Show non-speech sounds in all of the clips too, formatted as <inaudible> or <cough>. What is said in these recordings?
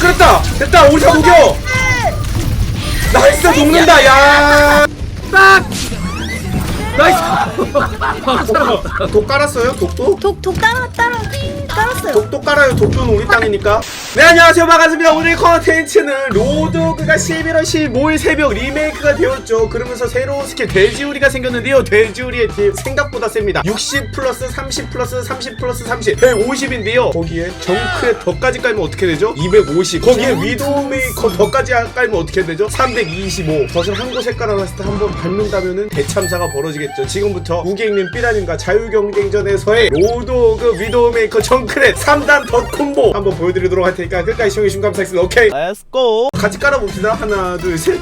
그랬다! 됐다! 오리사 녹여! 나이스! 녹는다! 야딱 나이스! 독 깔았어요? 독도? 독, 독 따라, 따라, 따랐어요. 독도 깔아요. 독도는 우리 땅이니까. 네 안녕하세요. 반갑습니다. 오늘 컨텐츠는 로드오그가 11월 15일 새벽 리메이크가 되었죠. 그러면서 새로운 스킬 돼지우리가 생겼는데요. 돼지우리의 딜 생각보다 셉니다. 60 플러스 30 플러스 30 플러스 30 150인데요. 거기에 정크의 덧까지 깔면 어떻게 되죠? 250 거기에 위도우메이커 덧까지 깔면 어떻게 되죠? 325 덫을 한 곳에 깔아놨을 때 한 번 밟는다면은 대참사가 벌어지겠죠. 지금부터 우객님 삐라님과 자유경쟁전에서의 로드오그 위도우메이커 정크의 3단 덧 콤보 한번 보여드리도록 할 테니까 끝까지 시청해주신 감사하겠습니다 오케이 Let's go. 같이 깔아봅시다 하나 둘셋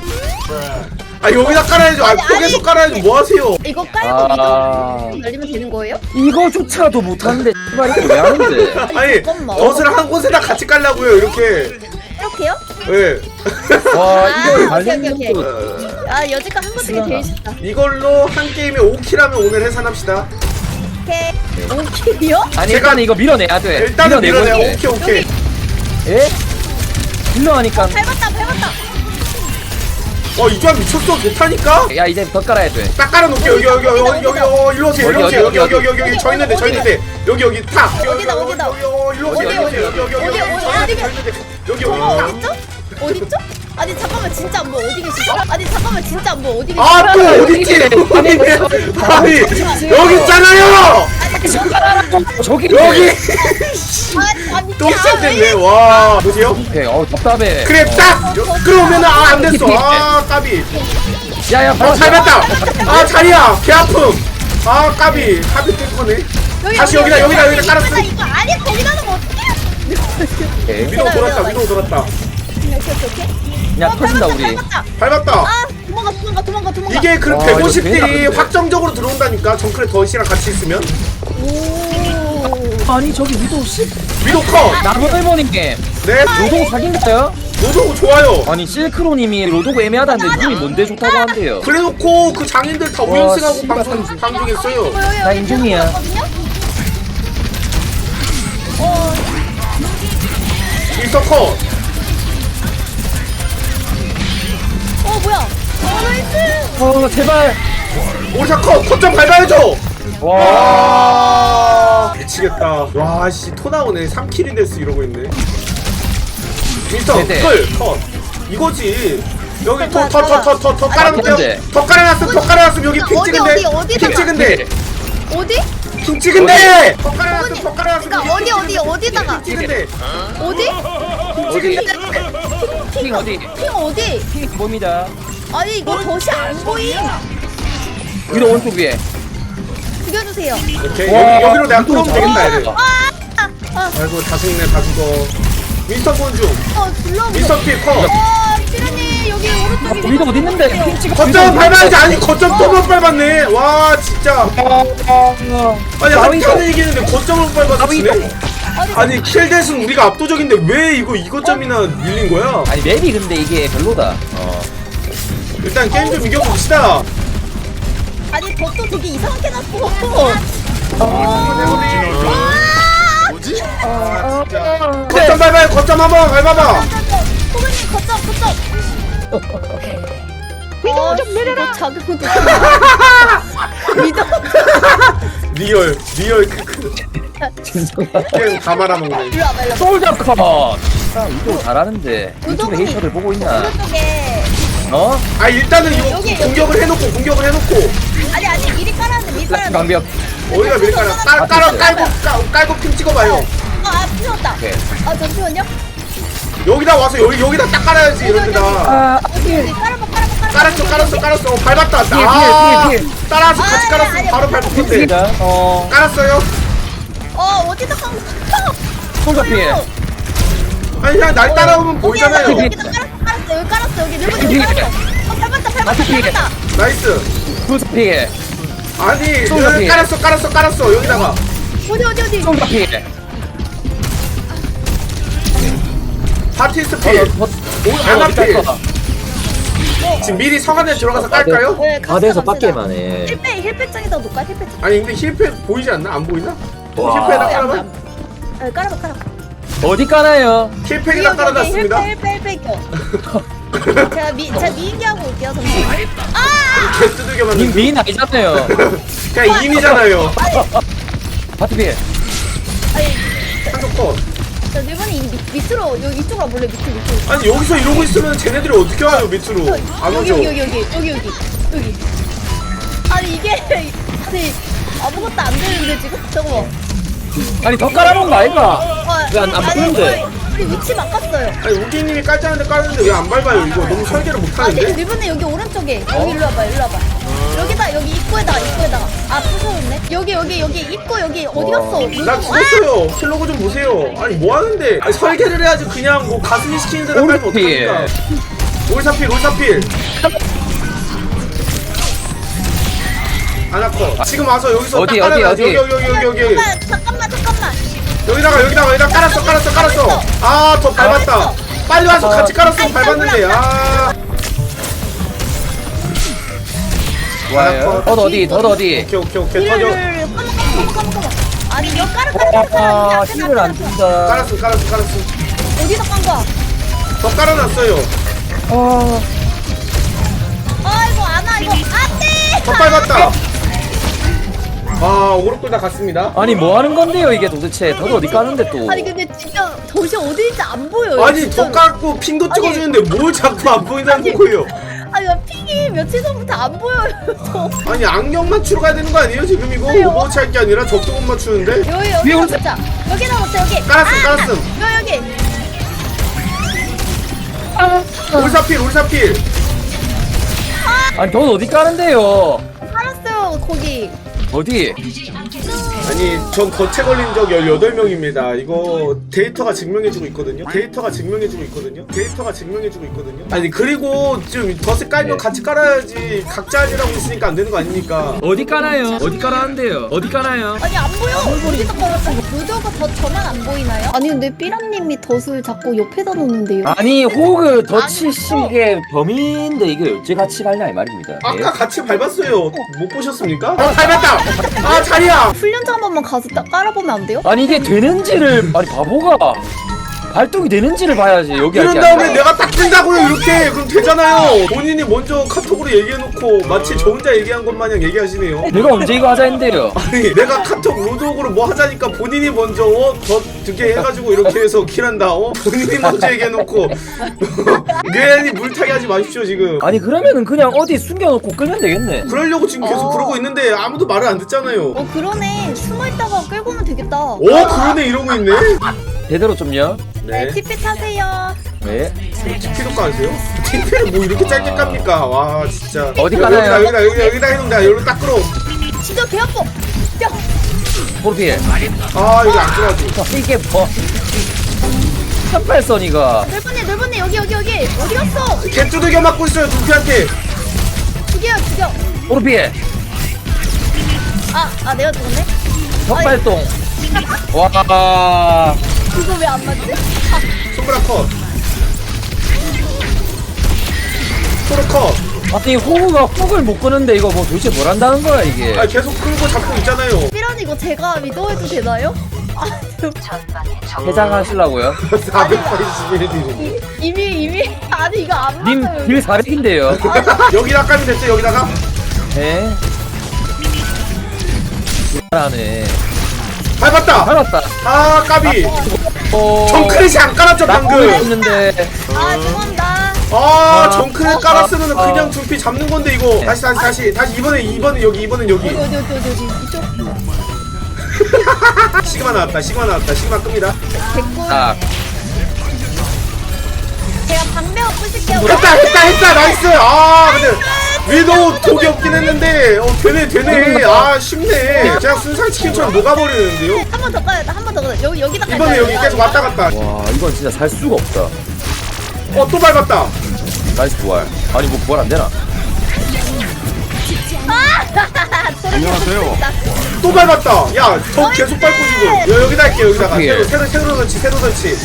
아 여기다 깔아야죠 아 폭에서 깔아야죠 뭐하세요 이거 깔고 아. 미동 날리면 되는 거예요? 이거조차도 못하는데 씨발 이거 왜 하는데? <laughs> 아니 잠깐만. 덫을 한 곳에다 같이 깔라고요 이렇게 이렇게요? 예 와 아, 이거 오케이, 오케이, 오케이. 것도 아, 여지껏 한거 중에 제일 쉽다. 이걸로 한 게임에 5킬 하면 오늘 해산합시다 오케이. 오케이요? 아니 제가- 일단 이거 밀어내야 돼. 일단은 밀어내고 밀어내요 이제. 오케이 오케이 예? 밀어하니까 밟았다, 밟았다. 어 이 조합 미쳤어 좋다니까 야 이제 더 깔아야 돼. 딱 깔아놓을게요 여기 여기 여기 여기 여기 어 일로 오세요 일로 오세요 어디, 여기 여기 여기 여기 저 있는데 저 있는데 여기 여기 탁 여기 어디다, 여기 어디다? 여기 여기 일로 오세요 일로? 여기 여기 여기 어디, 여기 어디, 저 있는데 여기 여기 어, 탁. 어딨죠? 어딨죠? 아니, 잠깐만, 진짜 안 보여. 어디 계시죠? 아니, 잠깐만, 진짜 안 보여. 어디 계시죠? 아 또 어딨지 아니 아니 여기 있잖아요! 아니, 저- 저기 여기! 아니, 아니, 또 야, 시작됐네. 왜? 와 보세요. 오케이 어 답답해. 그래 딱! 그러면은 아안 됐어. 아 까비. 야야 어 잘했다. 아 자리야. 개 아픔. 아 까비. 까비 뚫거네 여기, 다시 여기다 여기다 여기다 깔았어. 이거 아니, 거기다 놓으면 어떡해? 오케이. 위로 돌았다 위로 돌았다 오케이, 오케이, 오케이. 그냥 어, 터진다 우리. 밟았다. 밟았다 아, 도망가, 도망가, 도망가, 도망가. 이게 그럼 와, 이거 150딜이 재밌다, 확정적으로 들어온다니까 정크레 덫이랑 같이 있으면 오. 아니 저기 위도 씨. 위도 컷 나무할머님 게 네? 로도고 사귄가요? 노도 좋아요 아니 실크로님이 로도고 애매하다는데 눈이 뭔데 좋다고 한대요. 그래놓고 그 장인들 다 와, 우연승하고 씨발, 방송. 방송했어요 나 인중이야. 어, 일서 컷 어 제발. 컷! 컷좀 밟아야죠! 와. 와 미치겠다 와씨 토 나오네 3킬이 됐어 이러고 있네 미스터 네네. 끌! 컷 이거지 여기 잠깐만, 더더더더더 깔아놓을게요 맞는데. 더 깔아놨음 더 깔아놨음 여기 핑 어디, 찍은데 어디, 어디다가? 핑 찍은데 어디? 핑 찍은데 더 깔아놨음 더 깔아놨음 그러니까 어디 어디 어디다가? 핑 찍은데 어디? 어디? 핑 어디? 핑 어디? 핑 봅니다. 아니 이거 덫이 안 보임. 위로 오른쪽 위에. 죽여주세요. 오케이 와, 여기, 여기로 내가 끌어오면 되겠다 얘를 아. 아, 아, 아, 아이고 다 죽네 다 죽어 윈스턴 본중 어 불러보세요. 윈스턴 킬컷 어, 피라님 여기 아, 오른쪽에. 위도 어디 있는데? 핑 찍어. 거점 밟아야지 아니 거점 또못 밟았네 와 진짜 아니 나위도. 한타는 이기는데 거점을 못 밟았네 나위도. 아니, 아니 킬댓은 우리가 압도적인데 왜 이거 이거점이나 밀린 거야 아니 맵이 근데 이게 별로다. 어. 일단 게임 좀 이겨봅시다 아니 덫도 되게 이상하게 났어. 아, 거점 밟아요 거점 한번 밟아봐 소근님 거점 거점. 위도 좀 내려라. 자극은 위도. <laughs> 리얼 리얼 크크. 게임 다 말아먹네 일로 와봐 컷. 아, 위도 잘하는데 유튜브 우동이. 헤이터들 보고 있나? 오른쪽에. 어? 아 일단은 이거 여기, 여기. 공격을 해놓고 공격을 해놓고 아니 아니 미리 깔았는데 미리 라스 깔았는데. 방벽. 어디가 밀까요 깔, 깔아 깔고 깔- 깔고 핀 찍어봐요 아 피웠다. 오케이. 아 잠시만요. 여기다 와서 여기 여기다 딱 깔아야지 이런 데다 아, 어디 어디 깔아봐 깔아봐 깔아봐. 깔았어 깔았어 깔았어 어, 밟았다 피해, 아 피해, 피해, 따라서 같이 깔았어 아니, 바로 건데 좋습니다. 어, 깔았어요 어 어디다 깔? 솔저 피해. 아니 그냥 날 따라오면 보이잖아요 여기다 깔았어 깔았어 여기 깔았어 여기 늘고 여기. 깔았어. 어 밟았다 밟았다. 밟았다. 나이스 솔저 피해. 아니 쏘자, 여기 피해. 깔았어 깔았어 깔았어 여기다가 어디 어디 어디. 솔저 피해. 오, 아나 필 거다. 지금 미리 성 안에 들어가서 깔까요? 네, 가대에서 갑시다, 빡게만 해. 힐패 힐패장에다 놓을까 힐패장. 아니 근데 힐패 보이지 않나? 안 보이나? 와. 힐패에다 안, 깔아봐 안. 아, 깔아봐 깔아봐. 어디 까나요? 킬팩에다 깔아놨습니다. <laughs> 제가 미 제가 미인기 하고 올게요 잠시만. 개 두들겨 님 맞는. 미인 아니잖아요. 그냥 임이잖아요. 파티비. 아니 한쪽 컷. 저 일본이 이 밑- 밑으로 여기 이쪽으로 와볼래 밑으로 밑으로. 아니 여기서 이러고 있으면 쟤네들이 어떻게 와요 밑으로? 안 여기 오죠. 여기 여기 여기 여기 여기. 아니 이게 아니 아무것도 안 되는데 지금 저거. 아니 더 깔아놓은 거 아이가? 어, 왜안 안 아니, 보이는데? 우리, 위치 바꿨어요. 아니 우기님이 깔자는데 깔았는데 왜 안 밟아요 이거 너무 설계를 아니 못하는데? 일본에 여기 오른쪽에 여기 일로 와봐 일로 와봐. 여기다 여기 입구에다가 입구에다가 아 부서졌네. 여기 여기 여기 입구 여기 어디 갔어? 나 아! 죽었어요. 킬로그 좀 보세요. 아니 뭐 하는데? 아니, 설계를 해야지 그냥 뭐 가슴이 시키는 대로 깔면 오르피. 어떡합니까? 올사필 올사필. 아나커 지금 와서 여기서 어디, 딱 어디, 깔아놔. 어디? 여기 여기 여기 여기 여기 잠깐만 잠깐만 잠깐만. 여기다가 여기다가 여기다 깔았어 깔았어 깔았어 아 더 밟았다 빨리 와서 같이 깔았으면 밟았는데 아 좋아요. 덧 어디? 덧 어디? 오케이 오케이 오케이 터져 이를. 아니 깔아 아, 깔아. 힘을 안 준다. 깔았어 깔았어 깔았어 어디서 깐 거야? 더 깔아놨어요 아, 아이고 안아 이거 안돼. 더 밟았다 아 오그룹 다 갔습니다 아니 뭐 하는 건데요 이게 도대체? 덧 어디 까는데 또? 아니 근데 진짜 덫이 어디인지 안 보여요. 아니 진짜로. 더 깎고 핑도 찍어주는데 뭘 자꾸 안 보인다는 거예요 아니 나 핑이 며칠 전부터 안 보여요. 저. 아니 안경 맞추러 가야 되는 거 아니에요 지금 이거 아니요. 오버워치 할 게 아니라 적도못 맞추는데 여기 위에 여기다 놓자. 여기다 놓자 여기. 깔았음, 깔았음. 여기 여기. 올사필 올사필 아니 덧 어디 까는데요? 알았어요 거기. 어디? 아니 전 덫에 걸린 적 18명입니다 이거 데이터가 증명해주고 있거든요 데이터가 증명해주고 있거든요 데이터가 증명해주고 있거든요 아니 그리고 지금 덫에 깔면 네. 같이 깔아야지 각자 하지라고 있으니까 안 되는 거 아닙니까 어디 까나요? 어디 까라는데요? 어디 까나요? 아니 안 보여. 어디다 걸었어? 무더가 더 저만 안 보이나요? 아니 근데 삐라님이 덫을 자꾸 옆에다 놓는데요. 아니 호그 덫이 아니, 씨 이게 어째 같이 갈냐 이 말입니다. 예? 아까 같이 밟았어요 못 보셨습니까? 아 밟았다 아 자리야 훈련장 한 번만 가서 딱 깔아보면 안 돼요? 아니 이게 되는지를 아니 바보가 발동이 되는지를 봐야지 여기 그런 다음에. 내가 딱 뜬다고요 이렇게 그럼 되잖아요 본인이 먼저 카톡으로 얘기해놓고 마치 저 혼자 얘기한 것 마냥 얘기하시네요 내가 언제 이거 하자 했는데요? 아니 내가 카톡 로드옥으로 뭐 하자니까 본인이 먼저 어? 더 듣게 해가지고 이렇게 해서 킬한다 어? 본인이 먼저 얘기해놓고 <laughs> 괜히 물타기 하지 마십시오 지금 아니 그러면은 그냥 어디 숨겨놓고 끌면 되겠네. 그러려고 지금 계속 어. 그러고 있는데 아무도 말을 안 듣잖아요 어 그러네. 숨어 있다가 끌고 오면 되겠다. 어 그러네 이러고 있네 제대로 좀요. 네, 네 TP 타세요. 네. TP도 까세요? TP를 뭐 이렇게 짧게 깝니까 와 진짜 어디 여기다, 까나요? 여기다 여기다 여기다 해놓는다 여기로 딱 끌어 진짜 개 아파. 야, 포르피에. 아 여기 안 끌어가지고 이게 뭐? 첫발선 이거. 넓은이 넓은이 여기 여기 여기 어디 갔어? 개 두들겨 맞고 있어요 두피한테 죽여 죽여. 포르피에. 아, 아 내가 죽었네. 첫발동. 와. 이거 왜 안 맞지? 손브라 컷 소르 컷 아니 호구가 훅을 못 끄는데 이거 뭐 도대체 뭘 한다는 거야 이게? 아 계속 끌고 잡고 있잖아요 삐런 이거 제가 위도해도 되나요? 아, 저- 해장하시려고요? 481딜 이미 이미 아니 이거 안님 맞아요. 딜 400인데요. 여기다 까면 됐죠 여기다가 네. 잘하네. 밟았다 살았다. 아 까비 어. 정크렛이 안 깔았죠 방금 했는데. 아 죄송합니다. 아 정크렛 깔았으면 아. 그냥 두피 잡는 건데 이거 다시 다시 다시 다시 이번에 이번은 여기 이번엔 여기 어디 어디 어디 어디 이쪽 <laughs> 시그마 나왔다 시그마 나왔다 시그마 끕니다 됐고 딱. 제가 방배가 부실게요. 했다 했다 했다 나이스 아 근데 위도우 독이 없긴 했는데 어 되네 되네 아 쉽네 그냥 순살 치킨처럼 녹아버리는데요 한 번더 까야 돼. 한 번더 까야 돼. 여기 여기다 깔아야 이번에 돼. 여기 계속 왔다 갔다 와 이건 진짜 살 수가 없다. 어 또 밟았다 나이스 부활. 아니 뭐 부활 안 되나? <laughs> 안녕하세요. 또 밟았다 야더 계속 밟고 지금 여, 여기다 할게 여기다가. 새로 새로 새로 설치 새로 설치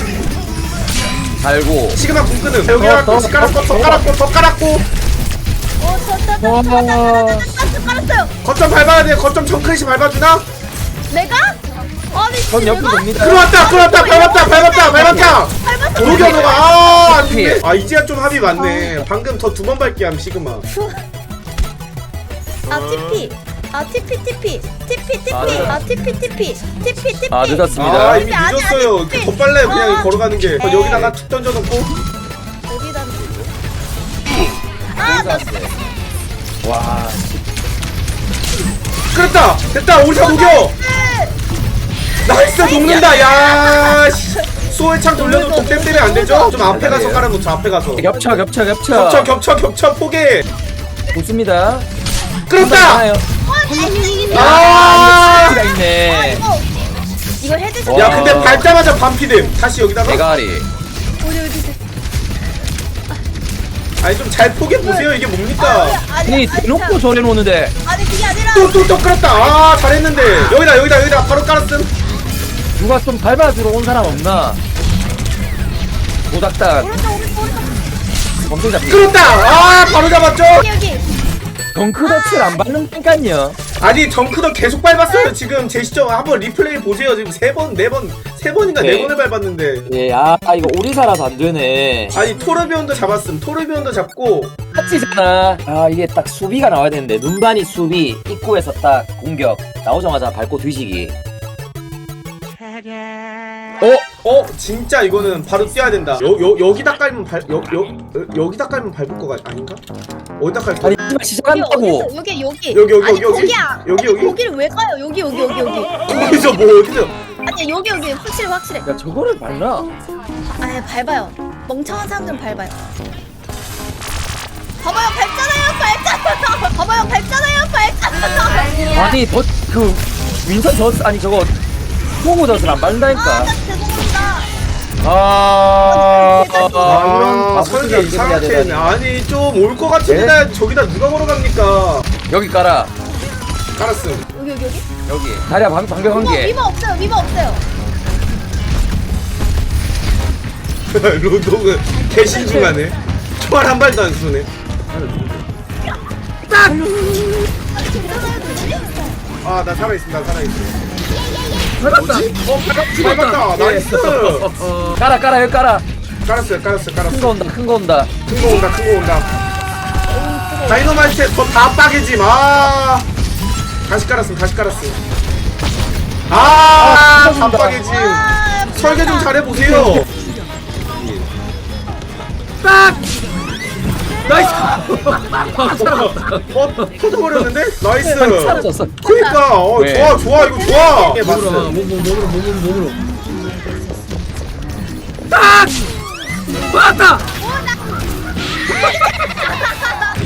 달고. 시그마 붕 끄는 여기다 더, 깔았고 더, 더 더. 깔았고 더 깔았고 저, 저, 깔았어요. 거점 밟아야 돼 거점 정크릿이 밟아주나? 내가? 아, 아니 전 옆으로 내가 돕니다. 끌어왔다 끌어왔다 밟았다 밟았다 밟았다 밟았어. 녹여 녹아 아 안돼 아 이제야 좀 합이 맞네 방금 더 두 번 밟기 함 시그마 아 TP. 아 TP TP TP TP. 아, 아 TP TP TP TP. 아 늦었습니다. 아 이미 아니, 아니, 늦었어요 아니, 빨라요 그냥 아. 걸어가는 게. 여기다가 툭 던져놓고 어디다? 아, 나 와 끌었다 됐다 우리 다 녹여 나이스 녹는다 야 씨. 수호의 창 돌려도 독댐 때문에 안 되죠? 좀 앞에 가서 깔아놓자 앞에 가서 겹쳐 겹쳐 겹쳐. 겹쳐 겹쳐 겹쳐 포개 좋습니다. 끌었다 하나요. 아 가 있네. 이거 이거 헤드샷. 야 와. 근데 밟자마자 반피됨 다시 여기다가 대가리. 아니 좀 잘 포개 보세요. 이게 뭡니까? 아니 대놓고 저래 놓는데. 아니 그게 아니라. 또또또 끌었다. 아 잘했는데. 여기다 여기다 여기다. 바로 깔았음. 누가 좀 밟아 주러 온 사람 없나? 오닥닥. 오른쪽 오른쪽 오른쪽. 검정 잡기. 끌었다. 아 바로 잡았죠? 여기 여기. 덩크더치를 안 밟는 니까요. 아니 덩크도 계속 밟았어요. 지금 제 시점 한번 리플레이 보세요. 지금 세 번 네 번 세 번인가 네 네. 번을 밟았는데. 예, 아, 아 이거 오리사라서 안 되네. 아니 토르비온도 잡았음. 토르비온도 잡고. 같이잖아. 아 이게 딱 수비가 나와야 되는데. 눈반이 수비 입구에서 딱 공격. 나오자마자 밟고 뒤지기. 어? 어 진짜 이거는 바로 뛰어야 된다 여, 여, 여기다 깔면 밟 여, 여, 어, 여기다 깔면 밟을 거가 아닌가? 어디다 깔까? 아니 씨발 여기 시작한다고. 여기 여기. 여기, 여기, 아니, 여기, 여기. 거기야. 여기, 아니, 여기. 거기를 왜 가요? 여기 여기 여기 여기. 어디서 뭐 어디서 아니 여기 여기 확실해 확실해. 야 저거를 밟나? 아니 밟아요. 멍청한 사람들은 밟아요. 봐봐요 밟잖아요 밟잖아요. <laughs> 봐봐요 밟잖아요 밟잖아요. 아니 더그 윈선 저 아니 저거 호구 젖을 안 밟는다니까. 아, 나 죄송합니다. 아, 아, 아, 설계 무슨 소리야, 이상하게 했네 아니 좀 올 것 같은데 저기다 누가 걸어갑니까 여기 깔아. 깔았음 여기 여기 여기. 여기. 다리야 방 방벽 한 개. 미모 없어요 미모 없어요. 로독은 개신 중하네 총알 한 발도 안 쏘네 아 나 살아있습니다 나 살아있어 밟았다. 어, 밟았다. 나이스. <laughs> 깔아 깔아 여기 깔아. 깔았어요 깔았어요 깔았어 온다 큰 거 온다. 큰 거 온다 큰 거 온다. 다이너마이트 더다 빠개짐 아 다시 깔았음 다시 깔았음. 아다 빠개짐 아, 설계 좀 잘해보세요 나이스. 어 터져버렸는데 나이스 사라졌어. 그니까 어 왜? 좋아 좋아 이거 좋아 예, 봤어. 몸으로 몸으로 몸으로 몸으로.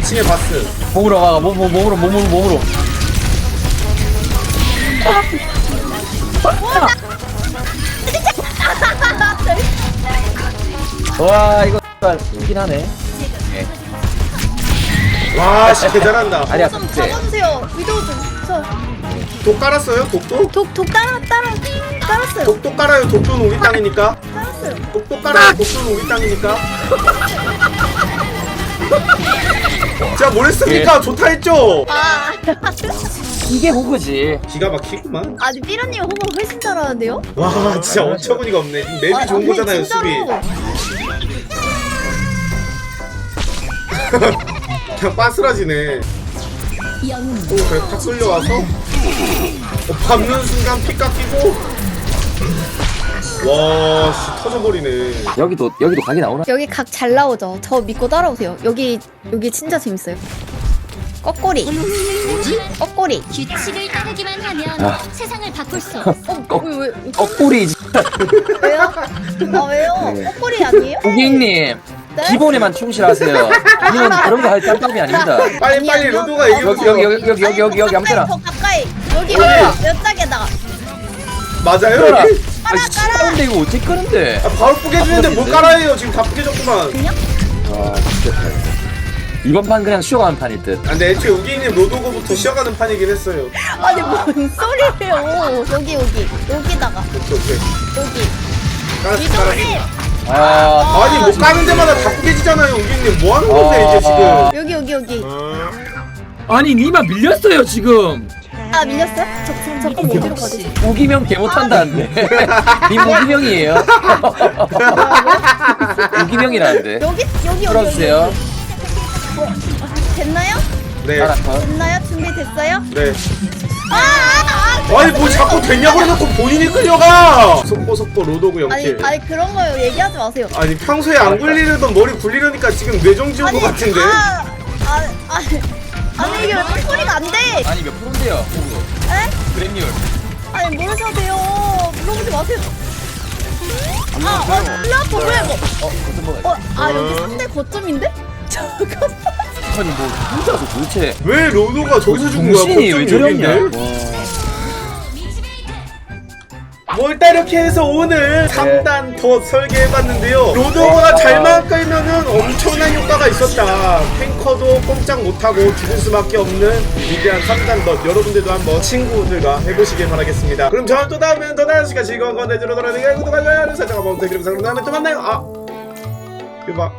2층에 바스 몸으로 가 몸, 몸, 몸으로 몸으로 몸으로. <laughs> 와 이거 웃긴 하네. 와씨 개잘한다 아니야 좀 근데 잡아주세요. 위도우 좀. 저. 독 깔았어요 독도? 독, 독 따라, 따라, 따랐어요. 독도 깔아요 독도는 우리 땅이니까 따랐어요. 독도 깔아요 독도는 우리 땅이니까 제가 뭘 했습니까 좋다 했죠 아, 이게 호그지. 기가 막히구만 아니, 삐라님 호흡 훨씬 잘하는데요? 와 진짜 어처구니가 없네 맵이 아, 좋은 거잖아요 진짜로. <laughs> 빠스라지네 오 그래 탁 끌려와서 어, 밟는 순간 피 깎이고 와씨 터져버리네 여기도 여기도 각이 나오나? 여기 각 잘 나오죠? 저 믿고 따라오세요. 여기, 여기 진짜 재밌어요. 거꼬리. 거꼬리. 규칙을 따르기만 하면 아. 세상을 바꿀 수 없어. <laughs> 어, 왜, 왜, 억꼬리 왜요? 아, 왜요? 네. 거꼬리 아니에요? 고객님 네? 기본에만 충실하세요. 아니면 그런 거할 짬밥이 아닙니다. 빨리 아니, 빨리 어, 얘기해보세요 여기 여기 여기 여기 여기 여기 아무 때나. 더 가까이. 여기? 여기. 몇 장에다가. 맞아요. 여기? 아니 씨발인데 이거 어떻게 끄는데? 아, 바로 뿌개주는데 못 깔아요 지금 다 뿌개졌구만 그냥? 와 진짜 이번 판 그냥 쉬어가는 판일 듯. 아, 근데 애초에 우기님 로도고부터 쉬어가는 판이긴 했어요 아니, 뭔 소리예요. 여기, 여기. 여기다가. 오케이 오케이 여기. 깔았어. 깔았어 아 아니 못 까는 데마다 다 뿌개지잖아요 우기님 뭐 하는 건데 아. 이제 지금 여기, 여기, 여기. 아니 니만 밀렸어요 지금. 아 밀렸어요? 저, 저, 잠깐 어디로 가지? 우기명 개 못한다는데. <laughs> 님 우기명이에요. 우기명이라는데. 여기 여기 여기 풀어주세요. 여기. 뭐, 아, 됐나요? 네. 됐나요? 준비됐어요? 네. 아, 아, 아! 아니 뭐 자꾸 됐냐고 해놓고 본인이 끌려가. 속보 속보 로도구 아니, 영킬. 아니 그런 거 얘기하지 마세요. 아니 평소에 안 굴리려던 머리 굴리려니까 지금 뇌정지 온것 같은데. 아, 아, 아, 아니 이게 왜 소리가 안 돼? 아니 몇 프로인데요? 호구. 에? 그랜율. 아니 모르셔도 돼요. 물어보지 마세요. 아, 어, 일로 와봐 뭐야 이거? 어 어떤 뭐가 어, 아 여기 3대 거점인데? 잠깐만. 아니 뭐 혼자서 도대체? 왜 로도가 저기서 죽은 거야? 정신이 왜 저랬냐? 뭐 일단 이렇게 해서 오늘 3단 더 설계해봤는데요. 로드오버가 잘만 끌면은 엄청난 효과가 있었다. 탱커도 꼼짝 못하고 죽을 수밖에 없는 위대한 3단 덧 여러분들도 한번 친구들과 해보시길 바라겠습니다. 그럼 저는 또 다음에 더 나은 시간 즐거운 건데 들어더라도 구독과 좋아요 알림 설정 한번 부탁드리면서 그럼 다음에 또 만나요. 아. 봐